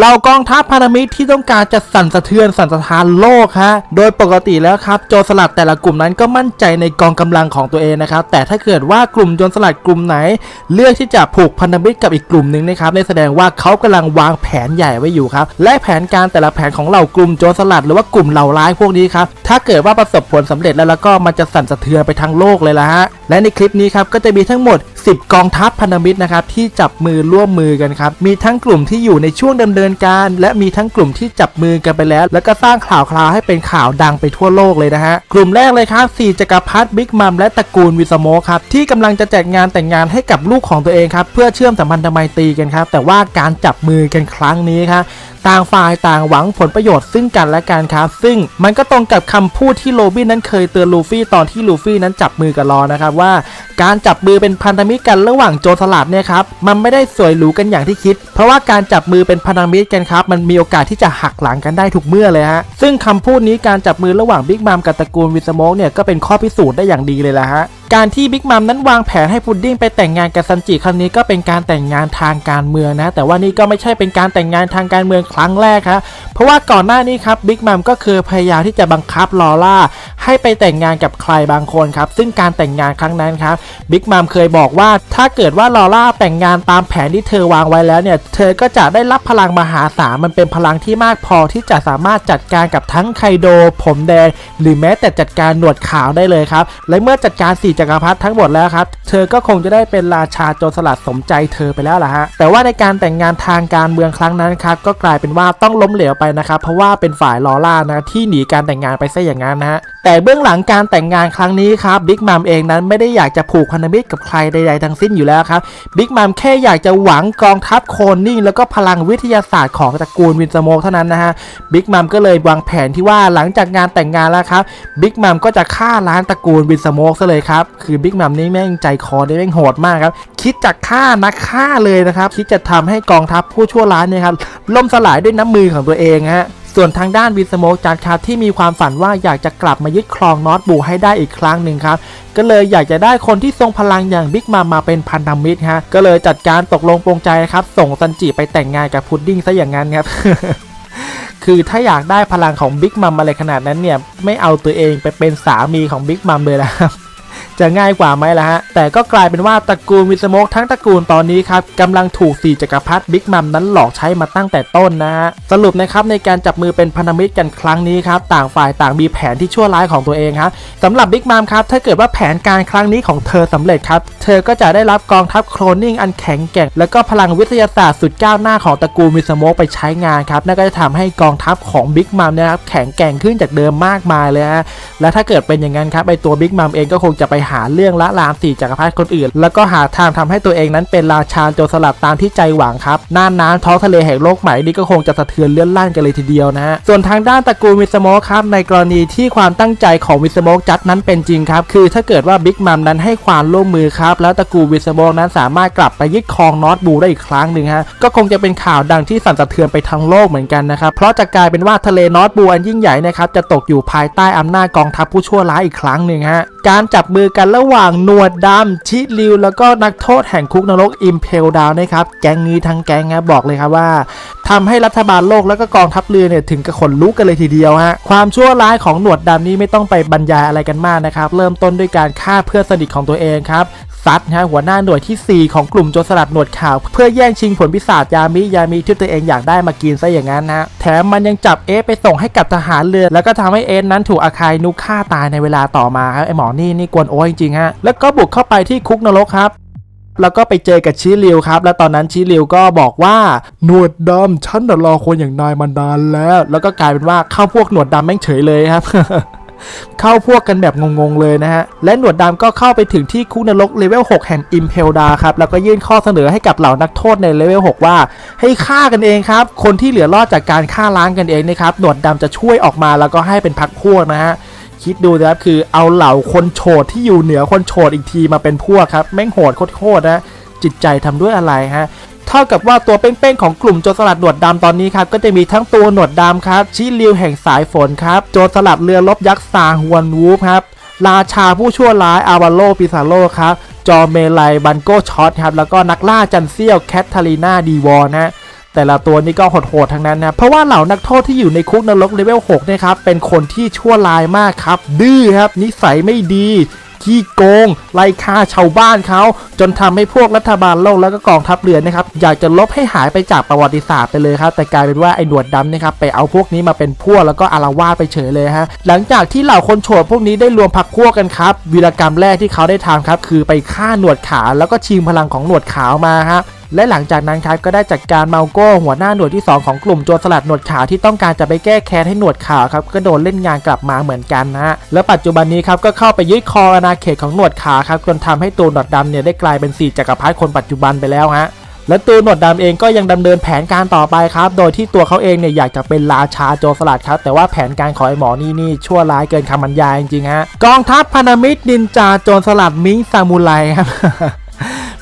เรากองทัพพันธมิตรที่ต้องการจะสั่นสะเทือนสั่นสะท้านโลกฮะ โดยปกติแล้วครับโจรสลัดแต่ละกลุ่มนั้นก็มั่นใจในกองกำลังของตัวเองนะครับ แต่ถ้าเกิดว่ากลุ่มโจรสลัดกลุ่มไหน เลือกที่จะผูกพันธมิตรกับอีกกลุ่มหนึ่งนะครับในแสดงว่าเขากำลังวางแผนใหญ่ไว้อยู่ครับ และแผนการแต่ละแผนของเหล่ากลุ่มโจรสลัดหรือว่ากลุ่มเหล่าร้ายพวกนี้ครับ ถ้าเกิดว่าประสบผลสำเร็จแล้วแล้วก็มันจะสั่นสะเทือนไปทั้งโลกเลยละฮะ และในคลิปนี้ครับก็จะมีทั้งหมด 10 กองทัพพันธมิตรนะครับที่จับมือร่วมมือกันครับ มีทั้งกลุ่มที่อยู่ในช่วงดำเนินการ และมีทั้งกลุ่มที่จับมือกันไปแล้ว แล้วก็สร้างข่าวคราวให้เป็นข่าวดังไปทั่วโลกเลยนะฮะ กลุ่มแรกเลยครับสี่จักรพรรดิบิ๊กมัมและตระกูลวิสโมครับที่กำลังจะจัดงานแต่งงานให้กับลูกของตัวเองครับเพื่อเชื่อมสัมพันธไมตรีกันครับแต่ว่าการจับมือกันครั้งนี้ครับ ต่างฝ่ายต่างหวังผลประโยชน์ซึ่งกันและกันครับ ซึ่งมันก็ตรงกับคำพูดที่โรบินนั้นเคยเตือนลูฟี่ตอนที่ลูฟี่นั้นจับมือกับรอนะครับว่า การจับมือเป็นพันธมิตรกันระหว่างโจรสลัดเนี่ยครับมันไม่ได้สวยหรูกันอย่างที่คิด เพราะว่าการจับมือเป็นพันธมิตรกันครับมันมีโอกาสที่จะหักหลังกันได้ทุกเมื่อเลยฮะซึ่งคำพูดนี้การจับมือระหว่างบิ๊กมัมกับตระกูลวิสโมกเนี่ยก็เป็นข้อพิสูจน์ได้อย่างดีเลยละฮะ การที่บิ๊กมัมนั้นวางแผนให้พุดดิ้งไปแต่งงานกับซันจิครั้งนี้ก็เป็นการแต่งงานทางการเมืองนะ แต่ว่านี่ก็ไม่ใช่เป็นการแต่งงานทางการเมืองครั้งแรกครับเพราะว่าก่อนหน้านี้ครับบิ๊กมัมก็เคยพยายามที่จะบังคับลอล่าให้ไปแต่งงานกับใครบางคนครับซึ่งการแต่งงานครั้งนั้นครับบิ๊กมัมเคยบอกว่าถ้าเกิดว่าลอล่าแต่งงานตามแผนที่เธอวางไว้แล้วเนี่ยเธอก็จะได้รับพลังมหาศาลมันเป็นพลังที่มากพอที่จะสามารถจัดการกับทั้งไคโดผมแดงหรือแม้แต่จัดการหนวดขาวได้เลยครับและเมื่อจัดการสี่จักรพรรดิทั้งหมดแล้วครับ เธอก็คงจะได้เป็นราชาโจรสลัดสมใจเธอไปแล้วล่ะฮะ แต่ว่าในการแต่งงานทางการเมืองครั้งนั้นครับก็กลายเป็นว่าต้องล้มเหลวไปนะครับ เพราะว่าเป็นฝ่ายลอล่านะที่หนีการแต่งงานไปซะอย่างนั้นนะฮะ แต่เบื้องหลังการแต่งงานครั้งนี้ครับบิ๊กมัมเองนั้นไม่ได้อยากจะผูกพันธมิตรกับใครใดๆทั้งสิ้นอยู่แล้วครับบิ๊กมัมแค่อยากจะหวังกองทัพโคลนนิ่งแล้วก็พลังวิทยาศาสตร์ของตระกูลวินสโมกเท่านั้นนะฮะบิ๊กมัมก็เลยวางแผนที่ว่าหลังจากงานแต่งงานแล้วครับบิ๊กมัมก็จะฆ่าล้างตระกูลวินสโมกซะเลยครับคือบิ๊กมัมนี่แม่งใจคอได้แม่งโหดมากครับคิดจะฆ่านักฆ่าเลยนะครับคิดจะทำให้กองทัพผู้ชั่วร้ายเนี่ยครับล่มสลายด้วยน้ำมือของตัวเองฮะ ส่วนทางด้านวินสโมกจัดครับที่มีความฝันว่าอยากจะกลับมายึดครองนอตบูให้ได้อีกครั้งหนึ่งครับก็เลยอยากจะได้คนที่ทรงพลังอย่างบิ๊กมามาเป็นพันธมิตรฮะก็เลยจัดการตกลงปรงใจครับส่งซันจิไปแต่งงานกับพุดดิ้งซะอย่างนั้นครับคือถ้าอยากได้พลังของบิ๊กมัมอะไรขนาดนั้นเนี่ยไม่เอาตัวเองไปเป็นสามีของบิ๊กมัมเลยนะครับ จะง่ายกว่าไหมล่ะฮะ แต่ก็กลายเป็นว่าตระกูลวิสโมกทั้งตระกูลตอนนี้ครับกำลังถูกสี่จักรพรรดิบิ๊กมัมนั้นหลอกใช้มาตั้งแต่ต้นนะฮะ สรุปนะครับในการจับมือเป็นพันธมิตรกันครั้งนี้ครับต่างฝ่ายต่างมีแผนที่ชั่วร้ายของตัวเองครับสำหรับบิ๊กมัมครับถ้าเกิดว่าแผนการครั้งนี้ของเธอสำเร็จครับเธอก็จะได้รับกองทัพโคลนิ่งอันแข็งแกร่งแล้วก็พลังวิทยาศาสตร์สุดก้าวหน้าของตระกูลวิสโมกไปใช้งานครับนั่นก็จะทำให้กองทัพของบิ๊กมัมนะครับแข็งแกร่งขึ้นจากเดิมมากมายเลยฮะและถ้าเกิดเป็นอย่างนั้นครับไอตัวบิ๊กมัมเองก็คงจะะไปหาเรื่องละลามสี่จักรพรรดิคนอื่น แล้วก็หาทางทำให้ตัวเองนั้นเป็นราชาโจรสลัดตามที่ใจหวังครับน่านน้ำท้องทะเลแห่งโลกใหม่นี่ก็คงจะสะเทือนเลื่อนลั่นกันเลยทีเดียวนะฮะส่วนทางด้านตระกูลวิสโมกครับในกรณีที่ความตั้งใจของวิสโมกจัดนั้นเป็นจริงครับคือถ้าเกิดว่าบิ๊กมัมนั้นให้ความร่วมมือครับแล้วตระกูลวิสโมกนั้นสามารถกลับไปยึดครองนอตบูได้อีกครั้งหนึ่งฮะก็คงจะเป็นข่าวดังที่สั่นสะเทือนไปทั้งโลกเหมือนกันนะครับเพราะจะกลายเป็นว่าทะเลนอตบูอันยิ่งใหญ่นะครับจะตกอยู่ภายใต้อำนาจกองทัพผู้ชั่วร้ายอีกครั้งหนึ่งฮะ การจับมือกันระหว่างหนวดดำชิลิว แล้วก็นักโทษแห่งคุกนรกอิมเพลดาวนะครับ แก๊งนี้ทั้งแก๊งนะบอกเลยครับว่าทำให้รัฐบาลโลกแล้วก็กองทัพเรือเนี่ยถึงกับขนลุกกันเลยทีเดียวฮะความชั่วร้ายของหนวดดำนี้ไม่ต้องไปบรรยายอะไรกันมากนะครับ เริ่มต้นด้วยการฆ่าเพื่อนสนิทของตัวเองครับ ซัดนะฮะหัวหน้าหน่วยที่ 4 ของกลุ่มโจรสลัดหนวดขาว เพื่อแย่งชิงผลพิศาจยามิยามิที่ตัวเองอยากได้มากินซะอย่างนั้นนะฮะแถมมันยังจับเอฟไปส่งให้กับทหารเรือ แล้วก็ทำให้เอฟนั้นถูกอาคายนุฆ่าตายในเวลาต่อมาครับไอหมอนี่นี่กวนโอ้จริงๆฮะแล้วก็บุกเข้าไปที่คุกนรกครับแล้วก็ไปเจอกับชิริวครับ แล้วตอนนั้นชิริวก็บอกว่าหนวดดำฉันรอคนอย่างนายมานานแล้ว แล้วก็กลายเป็นว่าเข้าพวกหนวดดำแม่งเฉยเลยครับ เข้าพวกกันแบบงงๆเลยนะฮะ และหนวดดำก็เข้าไปถึงที่คุกนรกเลเวล 6 แห่งอิมเพลดาครับ แล้วก็ยื่นข้อเสนอให้กับเหล่านักโทษในเลเวล 6 ว่า ให้ฆ่ากันเองครับ คนที่เหลือรอดจากการฆ่าล้างกันเองนะครับ หนวดดำจะช่วยออกมาแล้วก็ให้เป็นพักพวกนะฮะคิดดูนะครับคือเอาเหล่าคนโฉดที่อยู่เหนือคนโฉดอีกทีมาเป็นพวกครับแม่งโหดโคตรนะจิตใจทำด้วยอะไรฮะ ท่ากับว่าตัวเป้งๆของกลุ่มโจรสลัดหนวดดำตอนนี้ครับก็จะมีทั้งตัวหนวดดำครับชิริวแห่งสายฝนครับโจรสลัดเรือรบยักษ์ซาฮวนวูฟครับราชาผู้ชั่วร้ายอาวาโลปิซาโลครับจอเมไลบันโกช็อตครับแล้วก็นักล่าจันเซียวแคทเธอรีนาดีวอนะฮะแต่ละตัวนี่ก็โหดๆทั้งนั้นนะเพราะว่าเหล่านักโทษที่อยู่ในคุกนรกเลเวล6เนี่ยครับเป็นคนที่ชั่วร้ายมากครับดื้อครับนิสัยไม่ดี ขี้โกง ไล่ฆ่าชาวบ้านเขา จนทำให้พวกรัฐบาลโลกแล้วก็กองทัพเรือนะครับอยากจะลบให้หายไปจากประวัติศาสตร์ไปเลยครับแต่กลายเป็นว่าไอ้หนวดดำนะครับไปเอาพวกนี้มาเป็นพวกแล้วก็อารวาสไปเฉยเลยฮะหลังจากที่เหล่าคนโฉดพวกนี้ได้รวมพักพวกกันครับวีรกรรมแรกที่เขาได้ทำครับคือไปฆ่าหนวดขาวแล้วก็ชิงพลังของหนวดขาวมาฮะ และหลังจากนั้นครับก็ได้จัดการเมาโก้หัวหน้าหน่วยที่ 2 ของกลุ่มโจรสลัดหนวดขาวที่ต้องการจะไปแก้แค้นให้หนวดขาวครับก็โดนเล่นงานกลับมาเหมือนกันนะฮะและปัจจุบันนี้ครับก็เข้าไปยึดครองอาณาเขตของหนวดขาวครับจนทำให้ตัวหนวดดำเนี่ยได้กลายเป็นสี่จักรพรรดิคนปัจจุบันไปแล้วฮะและตัวหนวดดำเองก็ยังดำเนินแผนการต่อไปครับ โดยที่ตัวเขาเองเนี่ยอยากจะเป็นราชาโจรสลัดครับ แต่ว่าแผนการของไอ้หมอนี่นี่ชั่วร้ายเกินคำบรรยายจริงๆฮะ กองทัพพันธมิตรนินจาโจรสลัดมิงซามูไรครับ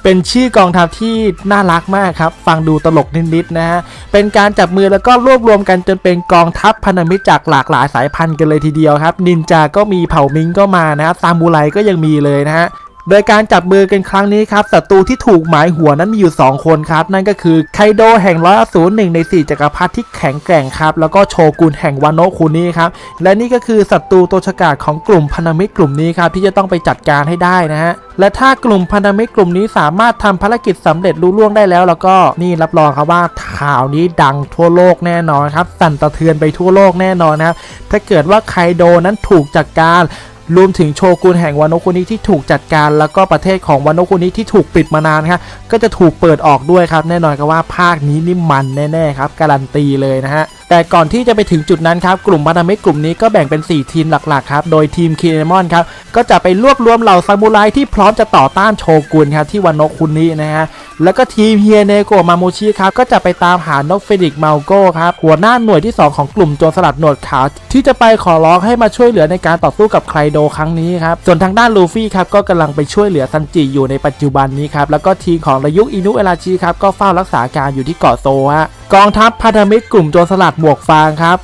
เป็นชื่อกองทัพที่น่ารักมากครับ ฟังดูตลกนิดๆนะฮะ เป็นการจับมือแล้วก็รวบรวมกันจนเป็นกองทัพพันธมิตรจากหลากหลายสายพันธุ์กันเลยทีเดียวครับ นินจาก็มีเผ่ามิงก็มานะฮะซามูไรก็ยังมีเลยนะฮะ โดยการจับมือกันครั้งนี้ครับศัตรูที่ถูกหมายหัวนั้นมีอยู่ 2 คนครับ นั่นก็คือไคโดแห่งร้อยอสูรหนึ่งใน 4จักรพรรดิที่แข็งแกร่งครับ แล้วก็โชกุนแห่งวานโนคุนี้ครับ และนี่ก็คือศัตรูตัวฉกาจของกลุ่มพันธมิตรกลุ่มนี้ครับ ที่จะต้องไปจัดการให้ได้นะฮะและถ้ากลุ่มพันธมิตรกลุ่มนี้สามารถทำภารกิจสำเร็จลุล่วงได้แล้ว แล้วก็นี่รับรองครับว่าข่าวนี้ดังทั่วโลกแน่นอนครับสั่นสะเทือนไปทั่วโลกแน่นอนนะครับถ้าเกิดว่าไคโดนั้นถูกจัดการ รวมถึงโชกุนแห่งวานโนคุนิที่ถูกจัดการ แล้วก็ประเทศของวานโนคุนิที่ถูกปิดมานานครับก็จะถูกเปิดออกด้วยครับ แน่นอนก็ว่าภาคนี้นี่มันแน่ๆครับการันตีเลยนะฮะ แต่ก่อนที่จะไปถึงจุดนั้นครับกลุ่มพันธมิตรกลุ่มนี้ก็แบ่งเป็น 4 ทีมหลักๆครับโดยทีมคิเนมอนครับก็จะไปรวบรวมเหล่าซามูไรที่พร้อมจะต่อต้านโชกุนครับที่วานโนคุนินะฮะแล้วก็ทีมเฮียเนโกะมาโมชิครับก็จะไปตามหานกเฟนิกเมาโก้ครับหัวหน้าหน่วยที่ 2 ของกลุ่มโจรสลัดหนวดขาวที่จะไปขอร้องให้มาช่วยเหลือในการต่อสู้กับไคลโดครั้งนี้ครับส่วนทางด้านลูฟี่ครับก็กำลังไปช่วยเหลือซันจิอยู่ในปัจจุบันนี้ครับแล้วก็ทีมของระยุกอินุเอราชิครับก็เฝ้ารักษาการอยู่ที่เกาะโซฮะ กองทัพพันธมิตรกลุ่มโจรสลัดหมวกฟางครับ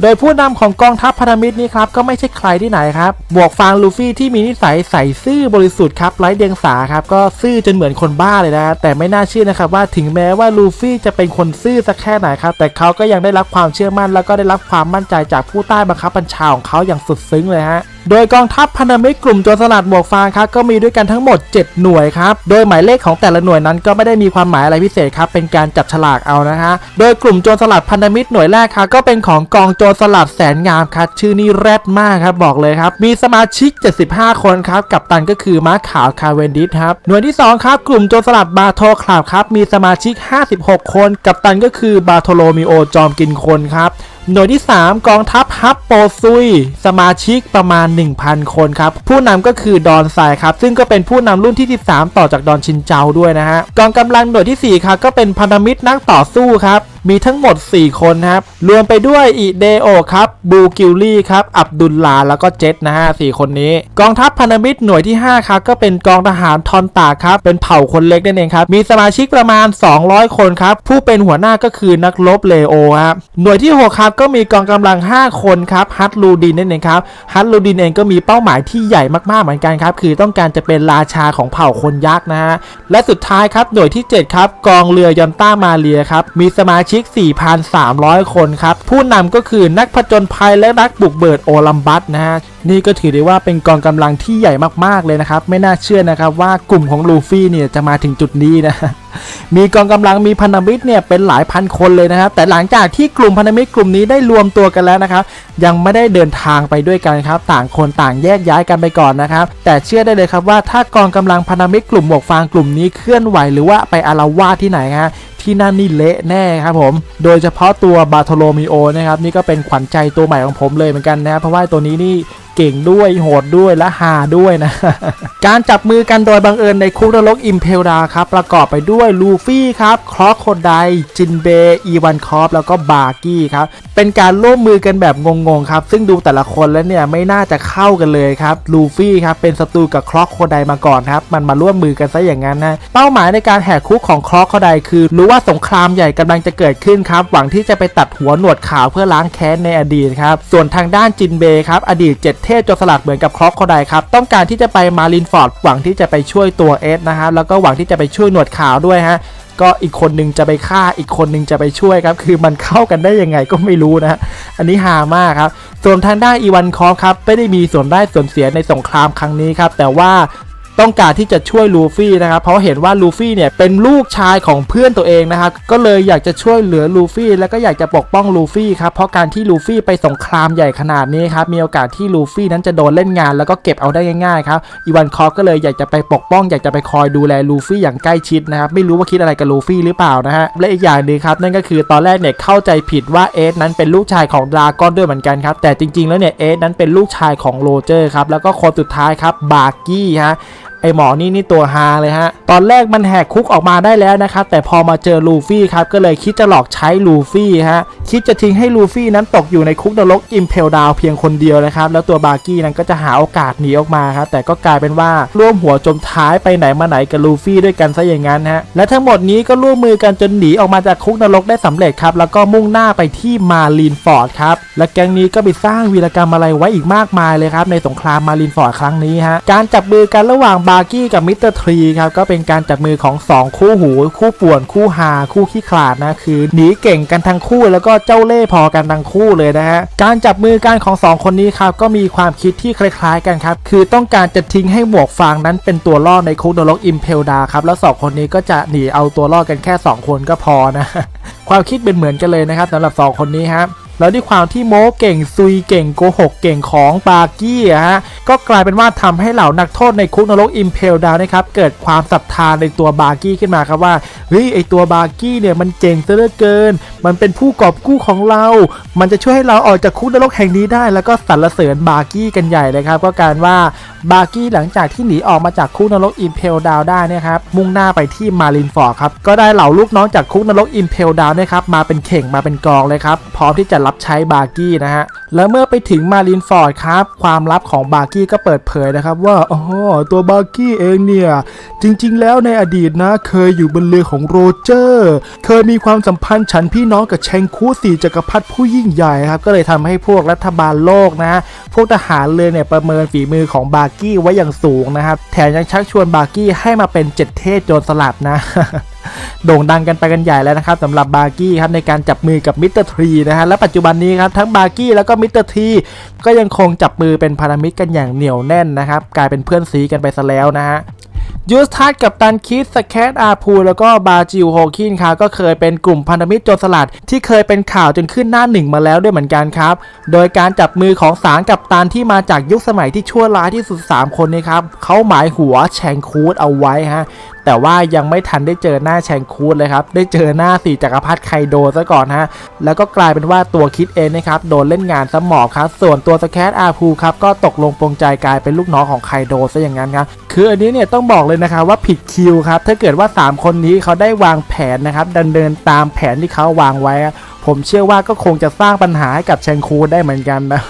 โดยผู้นำของกองทัพพันธมิตรนี้ครับก็ไม่ใช่ใครที่ไหนครับบวกฟางลูฟี่ที่มีนิสัยใส่ซื่อบริสุทธิ์ครับไร้เดียงสาครับก็ซื่อจนเหมือนคนบ้าเลยนะ แต่ไม่น่าเชื่อนะครับว่าถึงแม้ว่าลูฟี่จะเป็นคนซื่อสักแค่ไหนครับ แต่เขาก็ยังได้รับความเชื่อมั่น แล้วก็ได้รับความมั่นใจจากผู้ใต้บังคับบัญชาของเขาอย่างสุดซึ้งเลยฮะ โดยกองทัพพันธมิตรกลุ่มโจรสลัดหมวกฟางครับก็มีด้วยกันทั้งหมด 7 หน่วยครับ โดยหมายเลขของแต่ละหน่วยนั้นก็ไม่ได้มีความหมายอะไรพิเศษครับ เป็นการจับฉลากเอานะฮะ โดยกลุ่มโจรสลัดพันธมิตรหน่วยแรกครับก็เป็นของกองโจรสลัดแสนงามครับชื่อนี่แรดมากครับบอกเลยครับ มีสมาชิก 75 คนครับ กับตันก็คือม้าขาวคาเวนดิสครับ หน่วยที่ 2 ครับ กลุ่มโจรสลัดบาโทคลับครับ มีสมาชิก 56 คน กับตันก็คือบาโทโลมิโอจอมกินคนครับ หน่วยที่ 3 กองทัพฮับโปซุย สมาชิกประมาณ 1,000 คนครับ ผู้นำก็คือดอนไซครับ ซึ่งก็เป็นผู้นำรุ่นที่ 13 ต่อจากดอนชินเจาด้วยนะฮะ กองกำลังหน่วยที่4ครับก็เป็นพันธมิตรนักต่อสู้ครับ มีทั้งหมด 4 คนครับ รวมไปด้วยอิเดโอครับบูกิลลี่ครับ อับดุลลาแล้วก็เจตนะฮะ4คนนี้ กองทัพพันธมิตรหน่วยที่ 5 ครับ ก็เป็นกองทหารทอนตาครับ เป็นเผ่าคนเล็กนั่นเองครับ มีสมาชิกประมาณ 200 คนครับ ผู้เป็นหัวหน้าก็คือนักรบเลโอครับหน่วยที่ 6 ครับ ก็มีกองกำลัง 5 คนครับฮัตลูดินนั่นเองครับฮัตลูดินเองก็มีเป้าหมายที่ใหญ่มากๆเหมือนกันครับคือต้องการจะเป็นราชาของเผ่าคนยักษ์นะฮะและสุดท้ายครับหน่วยที่ 7 ครับ กองเรือยอนต้ามาเรียครับมีสมาชิก4,300 คนครับ ผู้นำก็คือนักผจญภัยและนักบุกเบิดโอลัมบัสนะฮะ นี่ก็ถือได้ว่าเป็นกองกำลังที่ใหญ่มากๆเลยนะครับ ไม่น่าเชื่อนะครับว่ากลุ่มของลูฟี่เนี่ยจะมาถึงจุดนี้นะมีกองกำลังมีพันธมิตรเนี่ยเป็นหลายพันคนเลยนะครับ แต่หลังจากที่กลุ่มพันธมิตรกลุ่มนี้ได้รวมตัวกันแล้วนะครับ ยังไม่ได้เดินทางไปด้วยกันครับ ต่างคนต่างแยกย้ายกันไปก่อนนะครับ แต่เชื่อได้เลยครับว่าถ้ากองกำลังพันธมิตรกลุ่มหมวกฟางกลุ่มนี้เคลื่อนไหวหรือว่าไปอารวาที่ไหนฮะที่นั่นนี่เละแน่ครับผม โดยเฉพาะตัวบาโทโลมิโอนะครับนี่ก็เป็นขวัญใจตัวใหม่ของผมเลยเหมือนกันนะครับเพราะว่าตัวนี้นี่เก่งด้วยโหดด้วยและฮาด้วยนะ การจับมือกันโดยบังเอิญในคุกนรกอิมเพลดาครับ ประกอบไปด้วยลูฟี่ครับครอสโคไดจินเบ อีวันคอฟแล้วก็บาร์กี้ครับ เป็นการร่วมมือกันแบบงงๆครับ ซึ่งดูแต่ละคนแล้วเนี่ยไม่น่าจะเข้ากันเลยครับลูฟี่ครับเป็นศัตรูกับครอสโคไดมาก่อนครับ มันมาร่วมมือกันซะอย่างนั้นนะเป้าหมายในการแหกคุกของครอสโคไดคือ รู้ว่าสงครามใหญ่กำลังจะเกิดขึ้นครับ หวังที่จะไปตัดหัวหนวดขาวเพื่อล้างแค้นในอดีตครับส่วนทางด้านจินเบครับอดีตเจ็ดเทพจรสลัดเหมือนกับครอกโคไดครับต้องการที่จะไปมารินฟอร์ดหวังที่จะไปช่วยตัวเอสนะฮะแล้วก็หวังที่จะไปช่วยหนวดขาวด้วยฮะก็อีกคนนึงจะไปฆ่าอีกคนนึงจะไปช่วยครับ คือมันเข้ากันได้ยังไงก็ไม่รู้นะฮะอันนี้ฮามากครับ ส่วนทางด้านอีวันคอฟครับไม่ได้มีส่วนได้ส่วนเสียในสงครามครั้งนี้ครับ แต่ว่า ต้องการที่จะช่วยลูฟี่นะครับเพราะเห็นว่าลูฟี่เนี่ยเป็นลูกชายของเพื่อนตัวเองนะครับก็เลยอยากจะช่วยเหลือลูฟี่แล้วก็อยากจะปกป้องลูฟี่ครับเพราะการที่ลูฟี่ไปสงครามใหญ่ขนาดนี้ครับมีโอกาสที่ลูฟี่นั้นจะโดนเล่นงาน แล้วก็เก็บเอาได้ง่ายๆครับอีวานคอฟก็เลยอยากจะไปปกป้อง อยากจะไปคอยดูแลลูฟี่อย่างใกล้ชิดนะครับไม่รู้ว่าคิดอะไรกับลูฟี่หรือเปล่านะฮะและอีกอย่างหนึงครับนั่นก็คือตอนแรกเนี่ยเข้าใจผิดว่าเอสนั้นเป็นลูกชายของดราก้อนด้วยเหมือนกันครับแต่จริงๆแล้วเนี่ยเอสนั้นเป็นลูกชายของโรเจอร์ครับแล้วก็คนสุดท้ายครับบาร์กี้ฮะ อหมอนี่นี่ตัวฮาเลยฮะ ตอนแรกมันแหกคุกออกมาได้แล้วนะครับ แต่พอมาเจอลูฟี่ครับ ก็เลยคิดจะหลอกใช้ลูฟี่ฮะ คิดจะทิ้งให้ลูฟี่นั้นตกอยู่ในคุกนรกอิมเพลดาวเพียงคนเดียวนะครับ แล้วตัวบาร์กี้นั้นก็จะหาโอกาสหนีออกมาครับ แต่ก็กลายเป็นว่าร่วมหัวจมท้ายไปไหนมาไหนกับลูฟี่ด้วยกันซะอย่างนั้นฮะ และทั้งหมดนี้ก็ร่วมมือกันจนหนีออกมาจากคุกนรกได้สำเร็จครับ แล้วก็มุ่งหน้าไปที่มารีนฟอร์ดครับ และแก๊งนี้ก็ไปสร้างวีรกรรมอะไรไว้อีกมากมายเลยครับในสงครามมารีนฟอร์ดครั้งนี้ฮะ การจับมือกันระหว่างบาร์กี้กับมิสเตอร์ทรีครับก็เป็นการจับมือของ 2 คู่หู คู่ป่วนคู่หาคู่ขี้ขลาดนะคือหนีเก่งกันทั้งคู่แล้วก็เจ้าเล่ห์พอกันทั้งคู่เลยนะฮะการจับมือกันของ 2 คนนี้ครับก็มีความคิดที่คล้ายๆกันครับคือต้องการจะทิ้งให้หมวกฟางนั้นเป็นตัวล่อในคุกนรกอิมเพลดาครับแล้วสองคนนี้ก็จะหนีเอาตัวรอดกันแค่ 2 คนก็พอนะความคิดเป็นเหมือนกันเลยนะครับสำหรับ 2 คนนี้ครับ แล้วด้วยความที่โม้เก่งซุยเก่งโกหกเก่งของบาร์กี้อะฮะก็กลายเป็นว่าทำให้เหล่านักโทษในคุกนรกอิมเพลดาวนะครับเกิดความศรัทธาในตัวบาร์กี้ขึ้นมาครับว่าเฮ้ยไอตัวบาร์กี้เนี่ยมันเจ๋งซะเหลือเกิน มันเป็นผู้กอบกู้ของเรา มันจะช่วยให้เราออกจากคุกนรกแห่งนี้ได้ แล้วก็สรรเสริญบาร์กี้กันใหญ่เลยครับก็การว่าบาร์กี้หลังจากที่หนีออกมาจากคุกนรกอิมเพลดาวได้นะครับมุ่งหน้าไปที่มารินฟอร์ครับก็ได้เหล่าลูกน้องจากคุกนรกอิมเพลดาวนะครับมาเป็นเข่งมาเป็นกองเลยครับพร้อมที่จะรับใช้บาร์กี้นะฮะแล้วเมื่อไปถึงมารินฟอร์ดครับ ความลับของบาร์กี้ก็เปิดเผยนะครับว่าอ๋อตัวบาร์กี้เองเนี่ย จริงๆ แล้วในอดีตนะ เคยอยู่บนเรือของโรเจอร์ เคยมีความสัมพันธ์ฉันพี่น้องกับแชงคูสี่จักรพรรดิผู้ยิ่งใหญ่ครับ ก็เลยทำให้พวกรัฐบาลโลกนะ พวกทหารเรือเนี่ยประเมินฝีมือของบาร์กี้ไว้อย่างสูงนะครับ แถมยังชักชวนบาร์กี้ให้มาเป็นเจ็ดเทพโจรสลัดนะโด่งดังกันไปกันใหญ่แล้วนะครับสำหรับบาร์กี้ครับในการจับมือกับมิสเตอร์ทรีนะฮะและปัจจุบันนี้ครับทั้งบาร์กี้แล้วก็มิสเตอร์ทีก็ยังคงจับมือเป็นพันธมิตรกันอย่างเหนียวแน่นนะครับ กลายเป็นเพื่อนซีกันไปซะแล้วนะฮะยูสทัสกับตันคิดสแคตอาพูแล้วก็บาจิวโฮคินครับก็เคยเป็นกลุ่มพันธมิตรโจรสลัด ที่เคยเป็นข่าวจนขึ้นหน้าหนึ่งมาแล้วด้วยเหมือนกันครับ โดยการจับมือของสารกับตันที่มาจากยุคสมัยที่ชั่วร้ายที่สุด 3 คนนี้ครับเขาหมายหัวแชงคูดเอาไว้ฮะ แต่ว่ายังไม่ทันได้เจอหน้าแชงคูดเลยครับ ได้เจอหน้าสี่จักรพรรดิไคโดซะก่อนฮะ แล้วก็กลายเป็นว่าตัวคิดเองนะครับโดนเล่นงานสมอบครับ ส่วนตัวสแคตอาพูครับก็ตกลงปรงใจกลายเป็นลูกน้องของไคโดซะอย่างนั้นครับ คืออันนี้เนี่ยต้องบอกเลยนะครับว่าผิดคิวครับถ้าเกิดว่า 3 คนนี้เขาได้วางแผนนะครับดำเนินตามแผนที่เขาวางไว้ ผมเชื่อว่าก็คงจะสร้างปัญหาให้กับแชงคูได้เหมือนกันนะ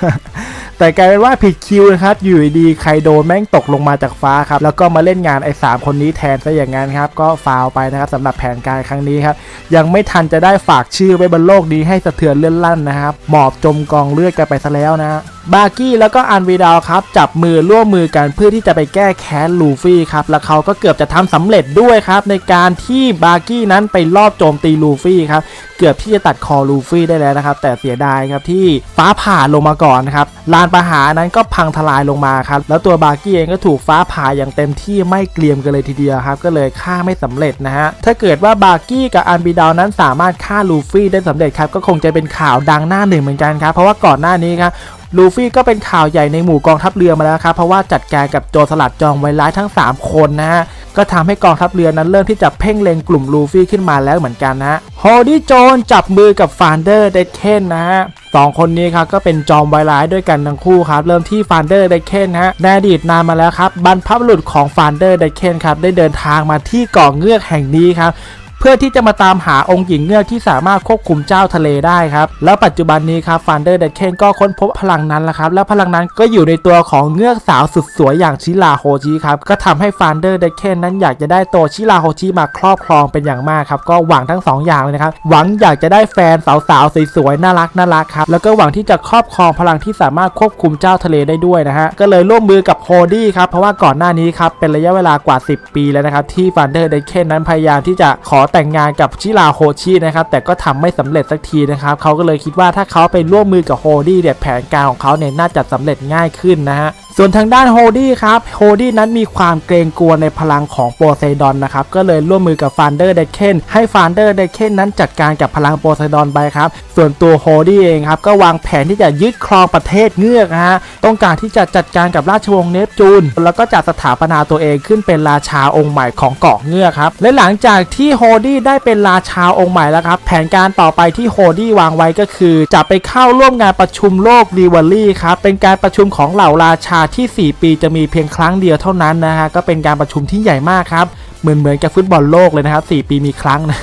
แต่กลายเป็นว่าผิดคิวนะครับ อยู่ดีๆใครโดนแม่งตกลงมาจากฟ้าครับ แล้วก็มาเล่นงานไอ้สามคนนี้แทนซะอย่างนั้นครับ ก็ฟาวไปนะครับสำหรับแผนการครั้งนี้ครับ ยังไม่ทันจะได้ฝากชื่อไว้บนโลกนี้ให้สะเทือนเลื่อนลั่นนะครับ หมอบจมกองเลือดกันไปซะแล้วนะ บาร์กี้แล้วก็อันวีดาวครับจับมือร่วมมือกันเพื่อที่จะไปแก้แค้นลูฟี่ครับแล้วเขาก็เกือบจะทำสำเร็จด้วยครับในการที่บาร์กี้นั้นไปลอบโจมตีลูฟี่ครับเกือบที่จะตัดคอลูฟี่ได้แล้วนะครับแต่เสียดายครับที่ฟ้าผ่าลงมาก่อนนะครับลานประหานั้นก็พังทลายลงมาครับแล้วตัวบาร์กี้เองก็ถูกฟ้าผ่าอย่างเต็มที่ไม่เกรียมกันเลยทีเดียวครับก็เลยฆ่าไม่สำเร็จนะฮะถ้าเกิดว่าบาร์กี้กับอันบีดาวนั้นสามารถฆ่าลูฟี่ได้สำเร็จครับก็คงจะเป็นข่าวดังหน้าหนึ่งเหมือนกันครับเพราะว่าก่อนหน้านี้ครับ ลูฟี่ก็เป็นข่าวใหญ่ในหมู่กองทัพเรือมาแล้วครับเพราะว่าจัดการกับโจรสลัดจองไวร้ายทั้ง 3 คนนะฮะก็ทำให้กองทัพเรือนั้นเริ่มที่จะเพ่งเล็งกลุ่มลูฟี่ขึ้นมาแล้วเหมือนกันนะฮะฮอดี้โจนจับมือกับฟานเดอร์เดดเคนนะฮะสองคนนี้ครับก็เป็นจอมไวร้ายด้วยกันทั้งคู่ครับ เริ่มที่ฟานเดอร์เดดเคนฮะในอดีตนานมาแล้วครับบรรพบุรุษของฟานเดอร์เดดเคนครับได้เดินทางมาที่เกาะเงือกแห่งนี้ครับ เพื่อที่จะมาตามหาองค์หญิงเงือกที่สามารถควบคุมเจ้าทะเลได้ครับแล้วปัจจุบันนี้ครับฟันเดอร์เดดเคนก็ค้นพบพลังนั้นแล้วครับและพลังนั้นก็อยู่ในตัวของเงือกสาวสุดสวยอย่างชิลาโฮจิครับก็ทำให้ฟันเดอร์เดดเคนนั้นอยากจะได้ตัวชิลาโฮจิมาครอบครองเป็นอย่างมากครับก็หวังทั้งสองอย่างเลยนะครับหวังอยากจะได้แฟนสาวๆสวยๆน่ารักน่ารักครับแล้วก็หวังที่จะครอบครองพลังที่สามารถควบคุมเจ้าทะเลได้ด้วยนะฮะก็เลยร่วมมือกับโฮดี้ครับเพราะว่าก่อนหน้านี้ครับเป็นระยะเวลากว่า 10 ปีแล้วนะครับที่ฟันเดอร์เดดเคนนั้นพยายามที่จะขอแต่งงานกับชิราโฮชินะครับแต่ก็ทำไม่สำเร็จสักทีนะครับเขาก็เลยคิดว่าถ้าเขาไปร่วมมือกับโฮดี้เนี่ยแผนการของเขาเนี่ยน่าจะสำเร็จง่ายขึ้นนะฮะส่วนทางด้านโฮดี้ครับโฮดี้นั้นมีความเกรงกลัวในพลังของโปไซดอนนะครับก็เลยร่วมมือกับฟานเดอร์เดเคนให้ฟานเดอร์เดเคนนั้นจัดการกับพลังโปไซดอนไปครับส่วนตัวโฮดี้เองครับก็วางแผนที่จะยึดครองประเทศเงือกนะฮะต้องการที่จะจัดการกับราชวงศ์เนปจูน แล้วก็จะสถาปนาตัวเองขึ้นเป็นราชาองค์ใหม่ของเกาะเงือกครับและหลังจากที่โฮดี้ได้เป็นราชาองค์ใหม่แล้วครับ แผนการต่อไปที่โฮดี้วางไว้ก็คือ จะไปเข้าร่วมงานประชุมโลกรีเวัลลี่ครับ เป็นการประชุมของเหล่าราชาที่ 4 ปีจะมีเพียงครั้งเดียวเท่านั้นนะฮะ ก็เป็นการประชุมที่ใหญ่มากครับ เหมือนเหมือนกับฟุตบอลโลกเลยนะครับ 4 ปีมีครั้งนะ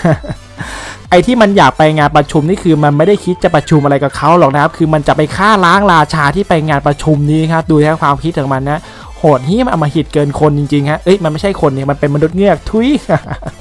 ไอ้ที่มันอยากไปงานประชุมนี่คือมันไม่ได้คิดจะประชุมอะไรกับเขาหรอกนะครับ คือมันจะไปฆ่าล้างราชาที่ไปงานประชุมนี้ครับ ดูแค่ความคิดของมันนะ หดเฮี้ยมอมหิตเกินคนจริงๆฮะเอ้ยมันไม่ใช่คนเนี่ยมันเป็นมนุษย์เงือกทุย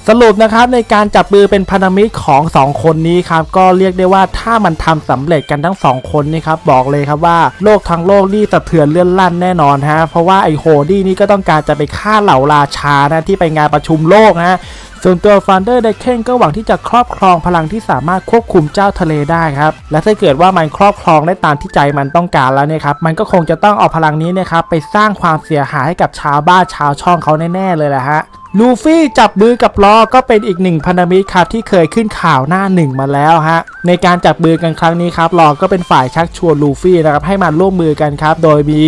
สรุปนะครับในการจับมือเป็นพันธมิตรของ 2 คนนี้ครับก็เรียกได้ว่าถ้ามันทำสำเร็จกันทั้ง 2 คนนี่ครับบอกเลยครับว่าโลกทั้งโลกนี่สะเทือนเลื่อนลั่นแน่นอนฮะเพราะว่าไอโฮดี้นี่ก็ต้องการจะไปฆ่าเหล่าราชานะที่ไปงานประชุมโลกนะ ส่วนตัวฟันเดอร์ไดเคนก็หวังที่จะครอบครองพลังที่สามารถควบคุมเจ้าทะเลได้ครับและถ้าเกิดว่ามันครอบครองได้ตามที่ใจมันต้องการแล้วเนี่ยครับมันก็คงจะต้องเอาพลังนี้เนะครับไปสร้างความเสียหายให้กับชาวบ้านชาวช่องเขาแน่ๆเลยแหละฮะลูฟี่จับมือกับลอก็เป็นอีกหนึ่งพันธมิตรครับที่เคยขึ้นข่าวหน้าหนึ่งมาแล้วฮะในการจับมือกันครั้งนี้ครับลอก็เป็นฝ่ายชักชวนลูฟี่นะครับให้มาร่วมมือกันครับโดยมี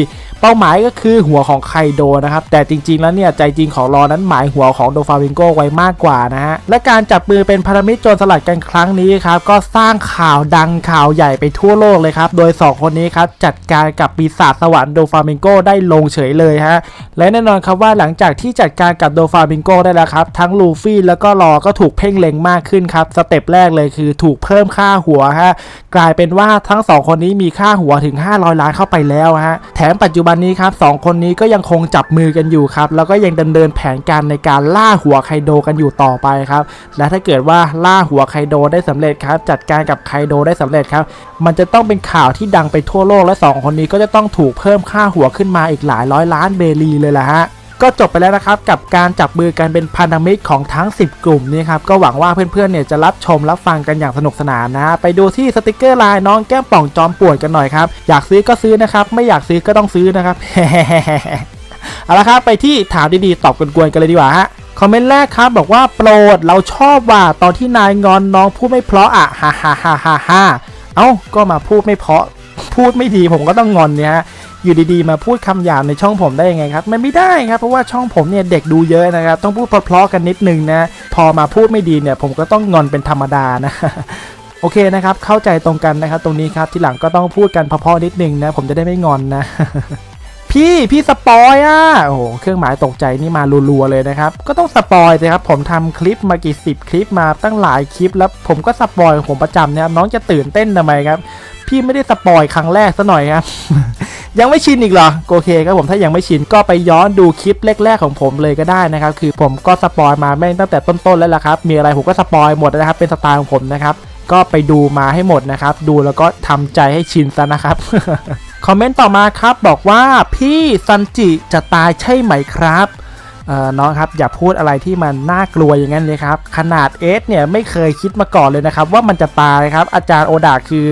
เป้าหมายก็คือหัวของไคโดนะครับแต่จริงๆแล้วเนี่ยใจจริงของลอนั้นหมายหัวของโดฟาวิงโกไว้มากกว่านะฮะและการจับมือเป็นพันธมิตรโจรสลัดกันครั้งนี้ครับก็สร้างข่าวดังข่าวใหญ่ไปทั่วโลกเลยครับโดย 2 คนนี้ครับจัดการกับปีศาจสวรรค์โดฟามิงโกได้ลงเฉยเลยฮะและแน่นอนครับว่าหลังจากที่จัดการกับโดฟามิงโกได้แล้วครับทั้งลูฟี่แล้วก็รอก็ถูกเพ่งเล็งมากขึ้นครับสเต็ปแรกเลยคือถูกเพิ่มค่าหัวฮะกลายเป็นว่าทั้ง 2 คนนี้มีค่าหัวถึง 500 ล้านเข้าไปแล้วฮะแถมปัจจุบันนี้ครับสองคนนี้ก็ยังคงจับมือกันอยู่ครับ แล้วก็ยังดำเนินแผนการในการล่าหัวไคโดกันอยู่ต่อไปครับ และถ้าเกิดว่าล่าหัวไคโดได้สำเร็จครับ จัดการกับไคโดได้สำเร็จครับ มันจะต้องเป็นข่าวที่ดังไปทั่วโลกและ 2 คนนี้ก็จะต้องถูกเพิ่มค่าหัวขึ้นมาอีกหลายร้อยล้านเบลีเลยล่ะฮะ ก็จบไปแล้วนะครับกับการจับมือกันเป็นพันธมิตรของทั้ง 10 กลุ่มนี้ครับก็หวังว่าเพื่อนๆเนี่ยจะรับชมรับฟังกันอย่างสนุกสนานนะไปดูที่สติกเกอร์ลายน้องแก้มป่องจอมป่วนกันหน่อยครับอยากซื้อก็ซื้อนะครับไม่อยากซื้อก็ต้องซื้อนะครับเอาละครับไปที่ถามดีๆตอบกวนๆกันเลยดีกว่าฮะคอมเมนต์แรกครับบอกว่าโปรดเราชอบว่าตอนที่นายงอนน้องพูดไม่เพราะอะฮ่าฮ่าฮ่าฮ่าฮ่าเอ้าก็มาพูดไม่เพราะพูดไม่ดีผมก็ต้องงอนเนี่ยฮะ อยู่ดีๆ มาพูดคำหยาบในช่องผมได้ยังไงครับมันไม่ได้ครับเพราะว่าช่องผมเนี่ยเด็กดูเยอะนะครับต้องพูดเพลาะๆกันนิดนึงนะพอมาพูดไม่ดีเนี่ยผมก็ต้องงอนเป็นธรรมดานะโอเคนะครับเข้าใจตรงกันนะครับตรงนี้ครับทีหลังก็ต้องพูดกันพอๆนิดนึงนะผมจะได้ไม่งอนนะ พี่พี่สปอยอะโอ้โหเครื่องหมายตกใจนี่มารัวๆเลยนะครับ ก็ต้องสปอยสิครับ ผมทำคลิปมากี่สิบคลิปมาตั้งหลายคลิป แล้วผมก็สปอยของผมประจำเนี่ยน้องจะตื่นเต้นทำไมครับ พี่ไม่ได้สปอยครั้งแรกซะหน่อยครับยังไม่ชินอีกเหรอโอเคครับผมถ้ายังไม่ชินก็ไปย้อนดูคลิปแรกๆของผมเลยก็ได้นะครับ คือผมก็สปอยมาแม่งตั้งแต่ต้นๆแล้วล่ะครับ มีอะไรผมก็สปอยหมดนะครับ เป็นสไตล์ของผมนะครับ ก็ไปดูมาให้หมดนะครับ ดูแล้วก็ทำใจให้ชินซะนะครับ คอมเมนต์ต่อมาครับบอกว่าพี่ซันจิจะตายใช่ไหมครับเอ่อน้องครับอย่าพูดอะไรที่มันน่ากลัวอย่างนั้นเลยครับ ขนาดเอสเนี่ยไม่เคยคิดมาก่อนเลยนะครับ ว่ามันจะตายครับ อาจารย์โอดาคือ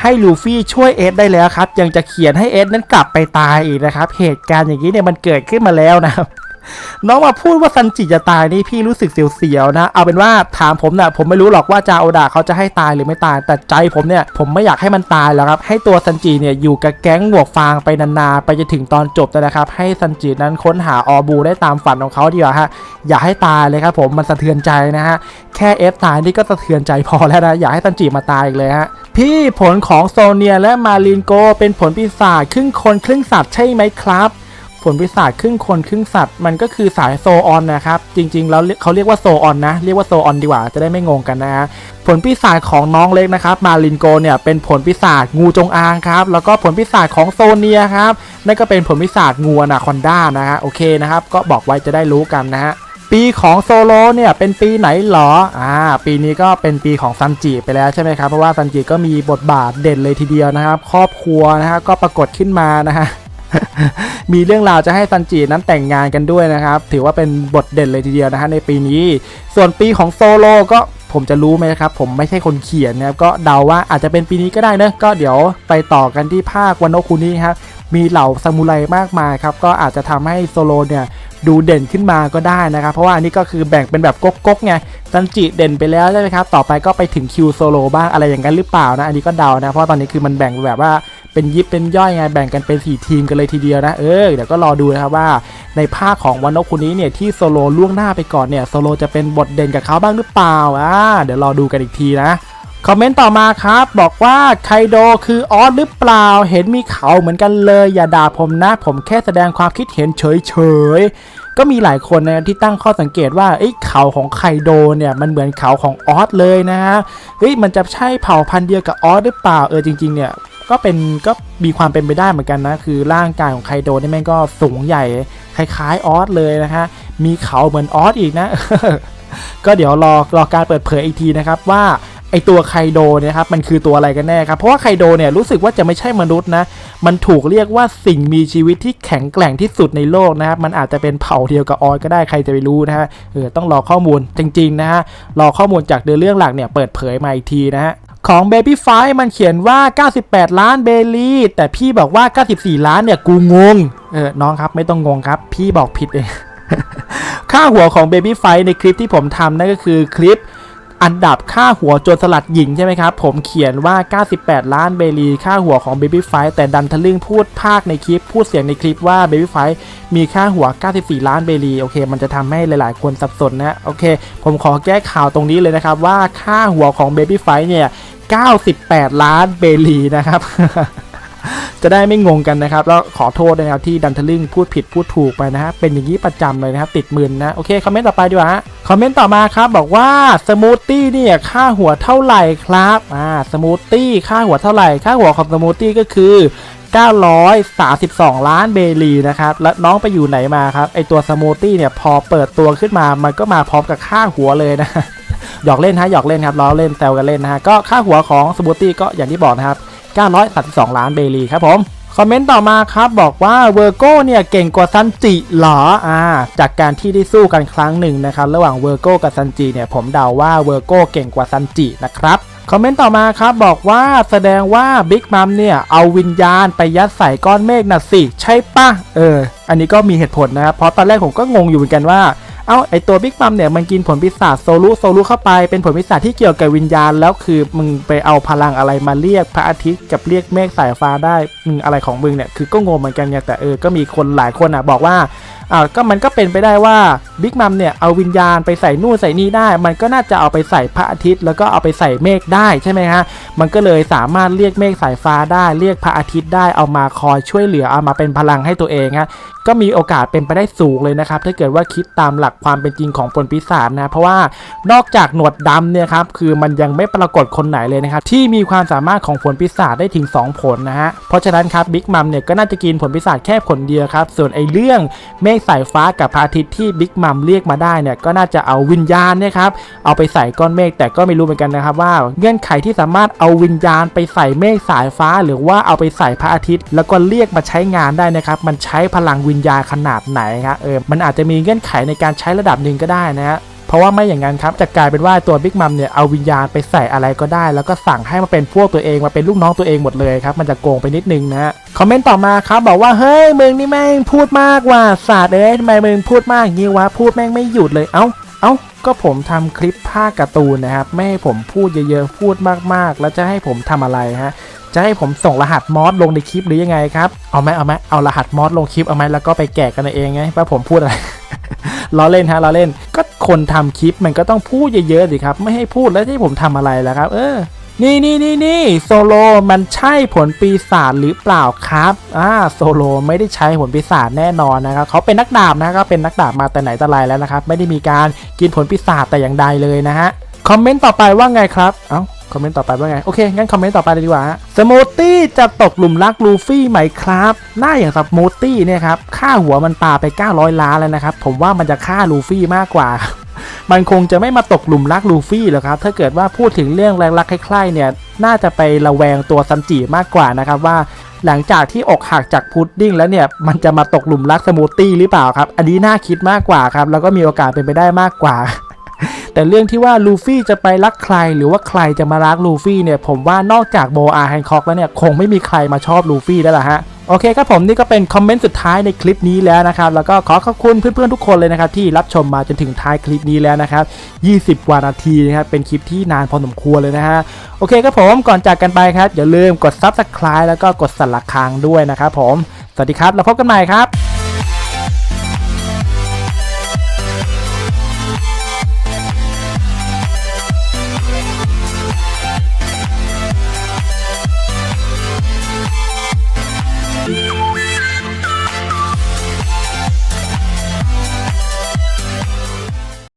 ให้ลูฟี่ช่วยเอสได้แล้วครับ ยังจะเขียนให้เอสนั้นกลับไปตายอีกนะครับ เหตุการณ์อย่างนี้เนี่ยมันเกิดขึ้นมาแล้วนะครับ น้องมาพูดว่าซันจิจะตายนี่พี่รู้สึกเสียวๆนะ เอาเป็นว่าถามผมนะผมไม่รู้หรอกว่าจาโอดาเขาจะให้ตายหรือไม่ตาย แต่ใจผมเนี่ยผมไม่อยากให้มันตายแล้วครับ ให้ตัวซันจิเนี่ยอยู่กับแก๊งหวกฟางไปนานๆไปจนถึงตอนจบนะครับ ให้ซันจินั้นค้นหาออบูได้ตามฝันของเขาดีกว่าฮะ อย่าให้ตายเลยครับผมมันสะเทือนใจนะฮะ แค่เอฟตายนี่ก็สะเทือนใจพอแล้วนะ อย่าให้ซันจิมาตายอีกเลยฮะ พี่ผลของโซเนียและมารินโกเป็นผลปีศาจครึ่งคนครึ่งสัตว์ใช่ไหมครับ ผลปีศาจครึ่งคนครึ่งสัตว์ มันก็คือสายโซออนนะครับ จริง ๆ แล้วเขาเรียกว่าโซออนนะ เรียกว่าโซออนดีกว่าจะได้ไม่งงกันนะฮะผลปีศาจของน้องเล็กนะครับมาลินโกเนี่ยเป็นผลปีศาจงูจงอางครับแล้วก็ผลปีศาจของโซเนียครับนั่นก็เป็นผลปีศาจงูอนาคอนด้านะฮะโอเคนะครับก็บอกไว้จะได้รู้กันนะฮะปีของโซโลเนี่ยเป็นปีไหนหรออ่าปีนี้ก็เป็นปีของซันจิไปแล้วใช่ไหมครับเพราะว่าซันจิก็มีบทบาทเด่นเลยทีเดียวนะครับ ครอบครัวนะฮะก็ปรากฏขึ้นมานะฮะ มีเรื่องราวจะให้ซันจินั้นแต่งงานกันด้วยนะครับ ถือว่าเป็นบทเด่นเลยทีเดียวนะฮะในปีนี้ ส่วนปีของโซโลก็ผมจะรู้ไหมครับ ผมไม่ใช่คนเขียนนะครับก็เดาว่าอาจจะเป็นปีนี้ก็ได้นะก็เดี๋ยวไปต่อกันที่ภาควันโนคุนี้ครับมีเหล่าซามูไรมากมายครับก็อาจจะทำให้โซโลเนี่ยดูเด่นขึ้นมาก็ได้นะครับ เพราะว่าอันนี้ก็คือแบ่งเป็นแบบก๊กๆไงซันจิเด่นไปแล้วใช่ไหมครับ ต่อไปก็ไปถึงคิวโซโลบ้างอะไรอย่างนั้นหรือเปล่านะ อันนี้ก็เดานะ เพราะตอนนี้คือมันแบ่งแบบว่า เป็นยิบเป็นย่อยไงแบ่งกันเป็น 4 ทีมกันเลยทีเดียวนะเออเดี๋ยวก็รอดูนะครับว่าในภาคของวันโนคุนี้เนี่ยที่โซโลล่วงหน้าไปก่อนเนี่ยโซโลจะเป็นบทเด่นกับเขาบ้างหรือเปล่าอ่าเดี๋ยวรอดูกันอีกทีนะคอมเมนต์ต่อมาครับ บอกว่าไคโดคือออสหรือเปล่า เห็นมีเขาเหมือนกันเลย อย่าด่าผมนะ ผมแค่แสดงความคิดเห็นเฉยๆ ก็มีหลายคนนะที่ตั้งข้อสังเกตว่าเอ้เขาของไคโดเนี่ยมันเหมือนเขาของออสเลยนะฮะเฮ้ยมันจะใช่เผ่าพันธุ์เดียวกับออสหรือเปล่าเออจริงๆเนี่ย ก็เป็นก็มีความเป็นไปได้เหมือนกันนะ คือร่างกายของไคโดนี่แม่งก็สูงใหญ่คล้ายๆออสเลยนะฮะมีเขาเหมือนออสอีกนะ ก็เดี๋ยวรอรอการเปิดเผยอีกทีนะครับว่าไอตัวไคโดเนี่ยครับมันคือตัวอะไรกันแน่ครับ เพราะว่าไคโดเนี่ยรู้สึกว่าจะไม่ใช่มนุษย์นะ มันถูกเรียกว่าสิ่งมีชีวิตที่แข็งแกร่งที่สุดในโลกนะครับ มันอาจจะเป็นเผ่าเดียวกับออยก็ได้ใครจะไปรู้นะฮะเออต้องรอข้อมูลจริงๆนะฮะรอข้อมูลจากเดือเรื่องหลักเนี่ยเปิดเผยมาอีกทีนะฮะ ของ Baby f i มันเขียนว่า 98 ล้านเบลลี่ แต่พี่บอกว่า 94 ล้านเนี่ย กูงง เออ น้องครับไม่ต้องงงครับ พี่บอกผิดเอง ค่าหัวของ Baby f i ในคลิปที่ผมทำนั่นก็คือคลิปอันดับค่าหัวโจรสลัดหญิงใช่ไหมครับ ผมเขียนว่า 98 ล้านเบลีค่าหัวของ Baby f i แต่ดันทะลึ่งพูดภาคในคลิป พูดเสียงในคลิปว่า Baby f i มีค่าหัว 94 ล้านเบลีโอเค มันจะทำให้หลายๆ คนสับสนนะ โอเค ผมขอแก้ข่าวตรงนี้เลยนะครับ ว่าค่าหัวของ Baby f i เนี่ย 98 ล้านเบลีนะครับ จะได้ไม่งงกันนะครับ แล้วขอโทษด้วยนะครับที่ดันทะลึ่งพูดผิดพูดถูกไปนะฮะ เป็นอย่างนี้ประจำเลยนะครับ ติดมืนนะ โอเค คอมเมนต์ต่อไปดีกว่าคอมเมนต์ต่อมาครับ บอกว่าสมูทตี้เนี่ยค่าหัวเท่าไหร่ครับอ่าสมูทตี้ค่าหัวเท่าไหร่ ค่าหัวของสมูทตี้ก็คือ932 ล้านเบลีนะครับ แล้วน้องไปอยู่ไหนมาครับ ไอตัวสมูทตี้เนี่ยพอเปิดตัวขึ้นมา มันก็มาพร้อมกับค่าหัวเลยนะ หยอกเล่นฮะหยอกเล่นครับล้อเล่นแซวกันเล่นนะฮะก็ค่าหัวของสมูทตี้ก็อย่างที่บอกนะครับ932 ล้านเบลีครับผมคอมเมนต์ต่อมาครับบอกว่าเวอร์โก้เนี่ยเก่งกว่าซันจิเหรออ่าจากการที่ได้สู้กันครั้งหนึ่งนะครับระหว่างเวอร์โก้กับซันจิเนี่ยผมเดาว่าเวอร์โก้เก่งกว่าซันจินะครับคอมเมนต์ต่อมาครับบอกว่าแสดงว่าบิ๊กมัมเนี่ยเอาวิญญาณไปยัดใส่ก้อนเมฆน่ะสิ ใช่ปะเออ อันนี้ก็มีเหตุผลนะครับเพราะตอนแรกผมก็งงอยู่เหมือนกันว่า เอ้าไอตัวบิ๊กมัมเนี่ยมันกินผลปีศาจโซลุโซลุเข้าไปเป็นผลปีศาจที่เกี่ยวกับวิญญาณ แล้วคือมึงไปเอาพลังอะไรมาเรียกพระอาทิตย์กับเรียกเมฆสายฟ้าได้มึงอะไรของมึงเนี่ยคือก็งงเหมือนกันไงแต่เออก็มีคนหลายคนอะบอกว่าอ่าก็มันก็เป็นไปได้ว่าบิ๊กมัมเนี่ยเอาวิญญาณไปใส่นู่นใส่นี่ได้ มันก็น่าจะเอาไปใส่พระอาทิตย์ แล้วก็เอาไปใส่เมฆได้ใช่ไหมฮะมันก็เลยสามารถเรียกเมฆสายฟ้าได้เรียกพระอาทิตย์ได้เอามาคอยช่วยเหลือเอามาเป็นพลังให้ตัวเองฮะก็มีโอกาสเป็นไปได้สูงเลยนะครับถ้าเกิดว่าคิดตามหลักความเป็นจริงของผลปีศาจนะเพราะว่านอกจากหนวดดำเนี่ยครับคือมันยังไม่ปรากฏคนไหนเลยนะครับที่มีความสามารถของผลปีศาจได้ถึง 2 ผลนะฮะเพราะฉะนั้นครับบิ๊กมัมเนี่ยก็น่าจะกินผลปีศาจแค่ผลเดียวครับส่วนไอ้เรื่องเมฆสายฟ้ากับพระอาทิตย์ที่บิ๊กมัมเรียกมาได้เนี่ยก็น่าจะเอาวิญญาณเนี่ยครับเอาไปใส่ก้อนเมฆแต่ก็ไม่รู้เหมือนกันนะครับว่าเงื่อนไขที่สามารถเอาวิญญาณไปใส่เมฆสายฟ้า หรือว่าเอาไปใส่พระอาทิตย์ แล้วก็เรียกมาใช้งานได้นะครับมันใช้พลังวิญญาณขนาดไหนครับเออมันอาจจะมีเงื่อนไขในการใช้ระดับหนึ่งก็ได้นะฮะ ราะว่าไม่อย่างนั้นครับจะกลายเป็นว่าตัวบิ๊กมัมเนี่ยเอาวิญญาณไปใส่อะไรก็ได้ แล้วก็สั่งให้มาเป็นพวกตัวเองมาเป็นลูกน้องตัวเองหมดเลยครับมันจะโกงไปนิดนึงนะฮะคอมเมนต์ต่อมาครับบอกว่าเฮ้ยมึงนี่แม่งพูดมากว่ะศาสตร์เอ้ยทำไมมึงพูดมากอย่างงี้วะพูดแม่งไม่หยุดเลยเอ้าเอ้าก็ผมทำคลิปภาคการ์ตูนนะครับไม่ให้ผมพูดเยอะๆพูดมากๆ แล้วจะให้ผมทำอะไรฮะจะให้ผมส่งรหัสมอสลงในคลิปหรือยังไงครับเอาไหมเอาไหมเอารหัสมอสลงคลิปเอาไหมแล้วก็ไปแกะกันเองไงว่าผมพูดอะไร ล้อเล่นฮะล้อเล่น ก็คนทำคลิปมันก็ต้องพูดเยอะๆสิครับ ไม่ให้พูดแล้วที่ผมทำอะไรล่ะครับ เออนี่นี่นี่นี่โซโลมันใช่ผลปีศาจหรือเปล่าครับอ่าโซโลไม่ได้ใช้ผลปีศาจแน่นอนนะครับเขาเป็นนักดาบนะครับเป็นนักดาบมาแต่ไหนแต่ไรแล้วนะครับ ไม่ได้มีการกินผลปีศาจแต่อย่างใดเลยนะฮะคอมเมนต์ต่อไปว่าไงครับ เอ้า คอมเมนต์ต่อไปว่าไง โอเค งั้นคอมเมนต์ต่อไปเลยดีกว่าสมูตี้จะตกหลุมรักลูฟี่ไหมครับ หน้าอย่างสมูตี้เนี่ยครับ ค่าหัวมันปาไป 900 ล้านแล้วนะครับ ผมว่ามันจะฆ่าลูฟี่มากกว่า มันคงจะไม่มาตกหลุมรักลูฟี่หรอกครับ ถ้าเกิดว่าพูดถึงเรื่องแรงรักใคร่ๆเนี่ย น่าจะไประแวงตัวซันจิมากกว่านะครับว่าหลังจากที่อกหักจากพุดดิ้งแล้วเนี่ย มันจะมาตกหลุมรักสมูทตี้หรือเปล่าครับ อันนี้น่าคิดมากกว่าครับ แล้วก็มีโอกาสเป็นไปได้มากกว่า แต่เรื่องที่ว่าลูฟี่จะไปรักใครหรือว่าใครจะมารักลูฟี่เนี่ยผมว่านอกจากโบอาแฮนคอกแล้วเนี่ยคงไม่มีใครมาชอบลูฟี่แล้วล่ะฮะโอเคครับผมนี่ก็เป็นคอมเมนต์สุดท้ายในคลิปนี้แล้วนะครับ แล้วก็ขอขอบคุณเพื่อนๆทุกคนเลยนะครับ ที่รับชมมาจนถึงท้ายคลิปนี้แล้วนะครับ 20 กว่านาทีนะครับเป็นคลิปที่นานพอสมควรเลยนะฮะโอเคครับผมก่อนจากกันไปครับอย่าลืมกด Subscribe แล้วก็กดสั่นละครังด้วยนะครับผม สวัสดีครับ แล้วพบกันใหม่ครับ